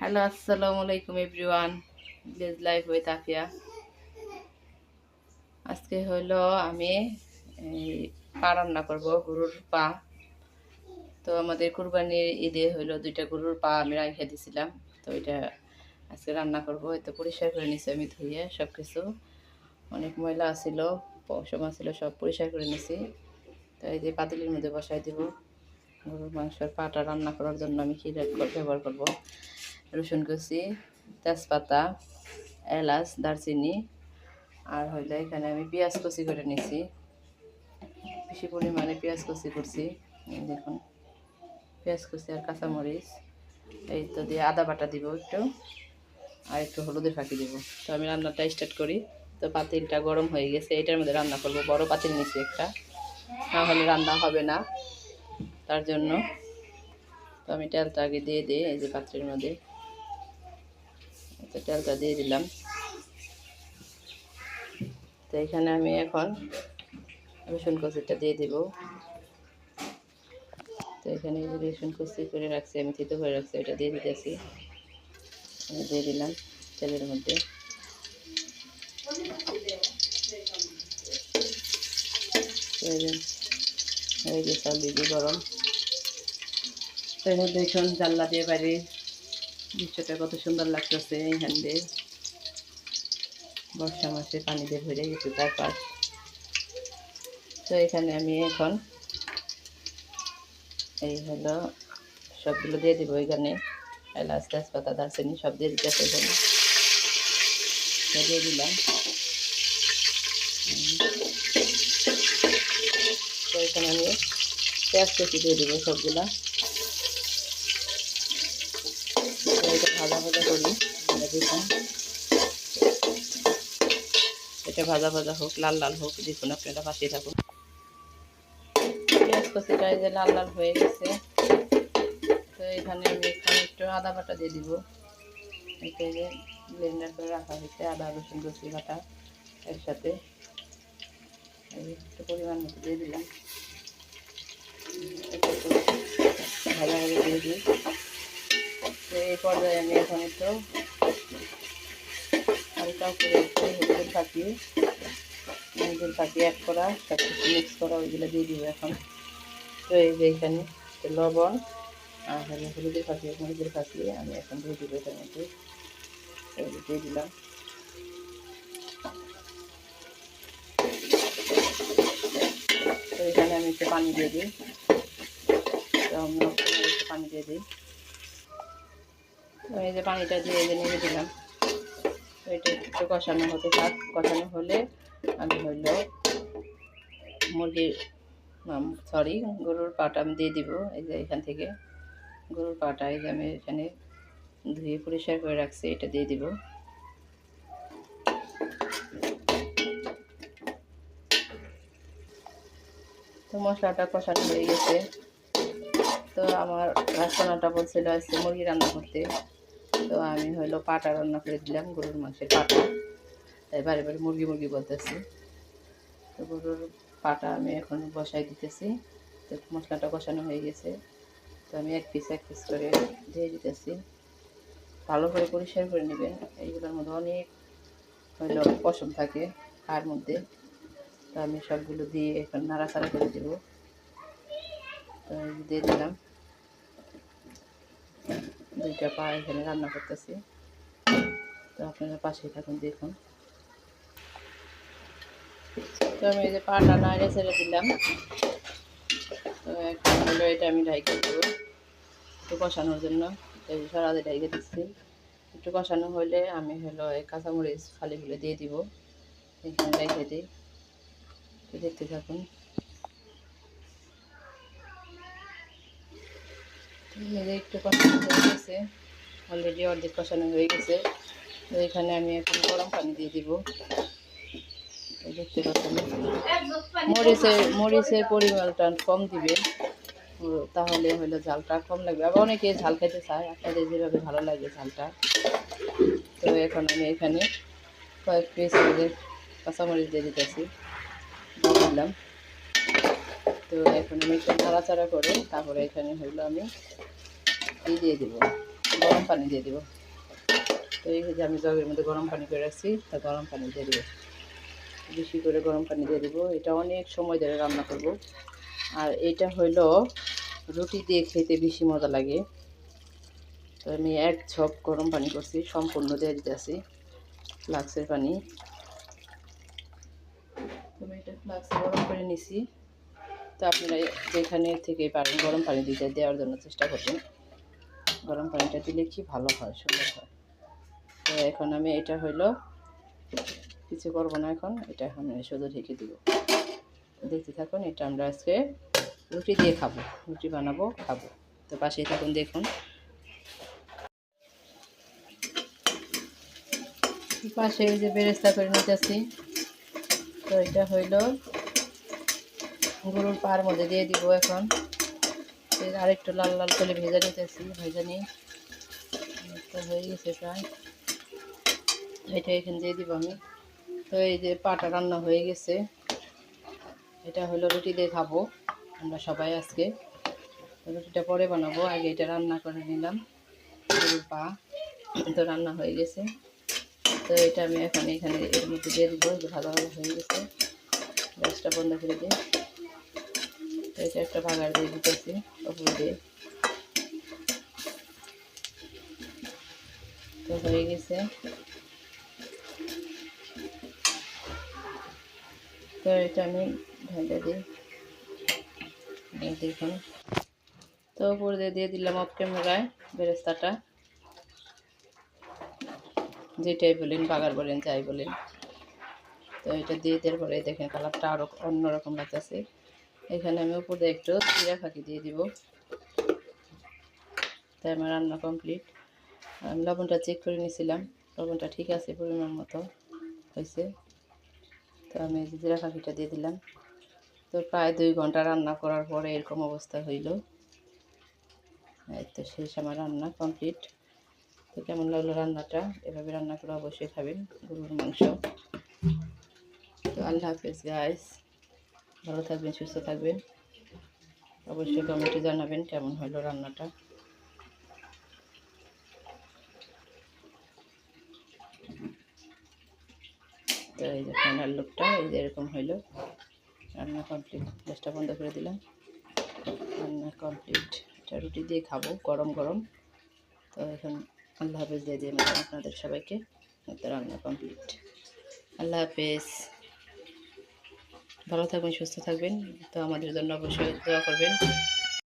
Hello, আসসালামু আলাইকুম everyone. Village life with Afia আজকে হলো আমি পা রান্না করব, গরুর পা। তো আমাদের কুরবানির ঈদে হলো দুইটা গরুর পা আমি রাখে দিছিলাম। তো এটা আজকে রান্না করব তো পরিষ্কার করে নিছি আমি ধুয়ে সব কিছু অনেক ময়লা আছিল, পশম আছিল, সব পরিষ্কার করে নিছি। তো এই যে পাতিলির মধ্যে বসাই দিব। গরুর মাংসের পাটা রান্না করার জন্য আমি কী ব্যবহার করব? রসুন কুচি, তেজপাতা, এলাচ, দারচিনি, আর হইলে এখানে আমি পেঁয়াজ কুচি করে নিছি। বেশি পরিমাণে পেঁয়াজ কুচি করছি। দেখুন, পেঁয়াজ কুচি আর কাঁচামরিচ, এই তো দিয়ে আদা বাটা দিব একটু, আর একটু হলুদের ফাঁকি দিব। তো আমি রান্নাটা স্টার্ট করি। তো পাতিলটা গরম হয়ে গেছে এটার মধ্যে রান্না করব। বড় পাতিল নিছি একটা, না হলে রান্না হবে না তার জন্য। তো আমি তেলটা আগে দিয়ে দিই, এই যে পাত্রের মধ্যে। তো দিয়ে দিলাম। তো এখানে আমি এখন রসুন কচিটা দিয়ে দিব। তো এখানে রসুন কচি করে রাখছি, আমি থিতো করে রাখছি, এটা দিয়ে দিতেছি। দিয়ে দিলাম তেলের মধ্যে। দিদি গরম। তো এখানে দেখুন জানলা দিয়ে বাইরে দৃশ্যটা কত সুন্দর লাগতেছে এইখান দিয়ে। বর্ষা মাসে পানি দিয়ে ভরে গেছে চারপাশ তো এখানে আমি এখন এই হলো সবগুলো দিয়ে দিব এখানে। এলাচ, তেজপাতা, দারচিনি সব দিয়ে দিতেছে এখানে। দিয়ে দিলাম। তো এখানে আমি পেঁয়াজ কুচি দিয়ে দিব সবগুলা তো এটা ভাজা ভাজা করি দেখুন এটা ভাজা ভাজা হোক, লাল লাল হোক দেখুন আপনারা পাশে থাকুন। পেঁয়াজ কচিটা এই যে লাল লাল হয়ে গেছে। তো এখানে আমি এখানে একটু আদা বাটা দিয়ে দিব। এটা যে ব্লেন্ডার করে রাখা হয়েছে, আদা, রসুন কচি বাটা একসাথে। এই একটু পরিমাণ মতো দিয়ে দিলাম। ভাজা ভাজা দিয়ে দিই। তো এই পর্যায়ে আমি এখন একটু হালকা করে একটু হলুদের পাখি হলুদের পাখি অ্যাড করা সব কিছু মিক্স করা, ওইগুলো দিয়ে দিব এখন। তো এই যে এখানে লবণ আর হলো হলুদের পাখি হলুদের পাখি আমি এখন দিয়ে দিব এটার মধ্যে। দিয়ে দিলাম। তো এখানে আমি একটু পানি দিয়ে দিই। আমি পানি দিয়ে দিই। এই যে পানিটা দিয়ে যে নেমে দিলাম। এটা একটু কষানো হতে থাক। কষানো হলে আমি হইল মুরগির সরি গরুর পাটা আমি দিয়ে দিব এই যে এখান থেকে। গরুর পাটা এই যে আমি এখানে ধুয়ে পরিষ্কার করে রাখছি, এটা দিয়ে দিব। তো মশলাটা কষানো হয়ে গেছে। তো আমার রান্নাটা বলছিল আজকে মুরগি রান্না করতে। তো আমি হলো পাটা রান্না করে দিলাম, গরুর মাংসের পাটা। তাই বারে বারে মুরগি মুরগি বলতেছি। তো গরুর পাটা আমি এখন বসাই দিতেছি। তো মশলাটা বসানো হয়ে গেছে। তো আমি এক পিস এক পিস করে দিয়ে দিতেছি। ভালো করে পরিষ্কার করে নেবেন। এইগুলোর মধ্যে অনেক হইল পশম থাকে তার মধ্যে। তো আমি সবগুলো দিয়ে এখন নাড়াচাড়া করে দেবো। তো দিয়ে দিলাম। দুইটা পা এখানে রান্না করতেছি। তো আপনারা পাশে থাকুন, দেখুন। তো আমি এই যে পাটা নাড়ে ছেড়ে দিলাম। তো হলো এটা আমি ঢাইকে দেবো একটু কষানোর জন্য। সারাদে ঢাইকে দিচ্ছি। একটু কষানো হলে আমি হলো এই কাঁচামরিচ ফালিগুলো দিয়ে দিব। এখানে রেখে দিই। দেখতে থাকুন। এই একটু কষানো হয়ে গেছে। অলরেডি অর্ধেক কষানো হয়ে গেছে। তো এখানে আমি এখন গরম পানি দিয়ে দিব। দেখতে পাচ্ছেন? মরিচের মরিচের পরিমাণটা কম দিবেন তাহলে হলো ঝালটা কম লাগবে। আবার অনেকে ঝাল খেতে চায়। আপনাদের যেভাবে ভালো লাগে ঝালটা। তো এখন আমি এখানে কয়েক পিস কাঁচামরিচ দিয়ে দিতেছি। দিলাম। তো এখন আমি একটু নাড়াচাড়া করে তারপরে এখানে হইল আমি ই দিয়ে দেবো, গরম পানি দিয়ে দেবো। তো এই যে আমি জগের মধ্যে গরম পানি করে রাখছি, তা গরম পানি দিয়ে দিব। বেশি করে গরম পানি দিয়ে দেবো, এটা অনেক সময় ধরে রান্না করব। আর এটা হইল রুটি দিয়ে খেতে বেশি মজা লাগে। তো আমি এক ঝপ গরম পানি করছি, সম্পূর্ণ দিয়ে দিতেছি ফ্লাক্সের পানি। আমি এটা ফ্লাক্স গরম করে নিছি। তো আপনারা যেখানে থেকে পারেন গরম পানি দিতে দেওয়ার জন্য চেষ্টা করবেন। গরম পানিটা দিলে কি ভালো হয়, সুন্দর হয়। তো এখন আমি এটা হইল, কিছু করব না এখন, এটা আমি শুধু ঢেকে দিব। দেখতে থাকুন, এটা আমরা আজকে রুটি দিয়ে খাব, রুটি বানাবো, খাব। তো পাশেই থাকুন, দেখুন। পাশে যে বেরেস্তা করে নিতেছি। তো এটা হইল গরুর পার মধ্যে দিয়ে দিব এখন। এর আরেকটু লাল লাল করে ভেজে নিতেছি, ভেজে নিই। তো হয়ে গেছে প্রায়। এটা এখানে দিয়ে দিব আমি। তো এই যে পাটা রান্না হয়ে গেছে। এটা হলো রুটি দিয়ে খাব আমরা সবাই আজকে। রুটিটা পরে বানাবো। আগে এটা রান্না করে নিলাম। গরুর পা তো রান্না হয়ে গেছে। তো এটা আমি এখন এখানে এর মধ্যে দিয়ে দিব। ভালোভাবে হয়ে গেছে। গ্যাসটা বন্ধ করে দিই। এটা একটা ভাগার দিয়ে দিতেছি ওপর দিয়ে। তো হয়ে গেছে। তো এটা আমি ঢেলে দিই দেখুন। তো উপর দিয়ে দিয়ে দিলাম অফ ক্যামেরায় বেরেস্তাটা। যেটাই বলেন, বাগার বলেন, যাই বলেন। তো এটা দিয়ে দেওয়ার পরে দেখেন কালারটা আরও অন্যরকম লাগতেছে। এখানে আমি উপরে একটু জিরা ফাঁকি দিয়ে দিব। তাই আমার রান্না কমপ্লিট। আমি লবণটা চেক করে নিয়েছিলাম। লবণটা ঠিক আছে পরিমাণ মতো হয়েছে। তো আমি জিরা ফাঁকিটা দিয়ে দিলাম। তো প্রায় দুই ঘণ্টা রান্না করার পরে এরকম অবস্থা হইল। তো শেষ আমার রান্না কমপ্লিট। তো কেমন লাগল রান্নাটা? এভাবে রান্না করে অবশ্যই খাবেন গরুর মাংস। তো আল্লাহ হাফেজ গাইস ভালো থাকবেন, সুস্থ থাকবেন। অবশ্যই কমেন্টে জানাবেন কেমন হলো রান্নাটা। তো এই যে ফাইনাল লুকটা এই যে এরকম হইল। রান্না কমপ্লিট গ্যাসটা বন্ধ করে দিলাম। রান্না কমপ্লিট এটা রুটি দিয়ে খাব, গরম গরম। তো এখন আল্লাহ হাফেজ দিয়ে দিয়ে আপনাদের সবাইকে রান্না কমপ্লিট আল্লাহ হাফেজ। ভালো থাকবেন সুস্থ থাকবেন। তো আমাদের জন্য অবশ্যই দোয়া করবেন।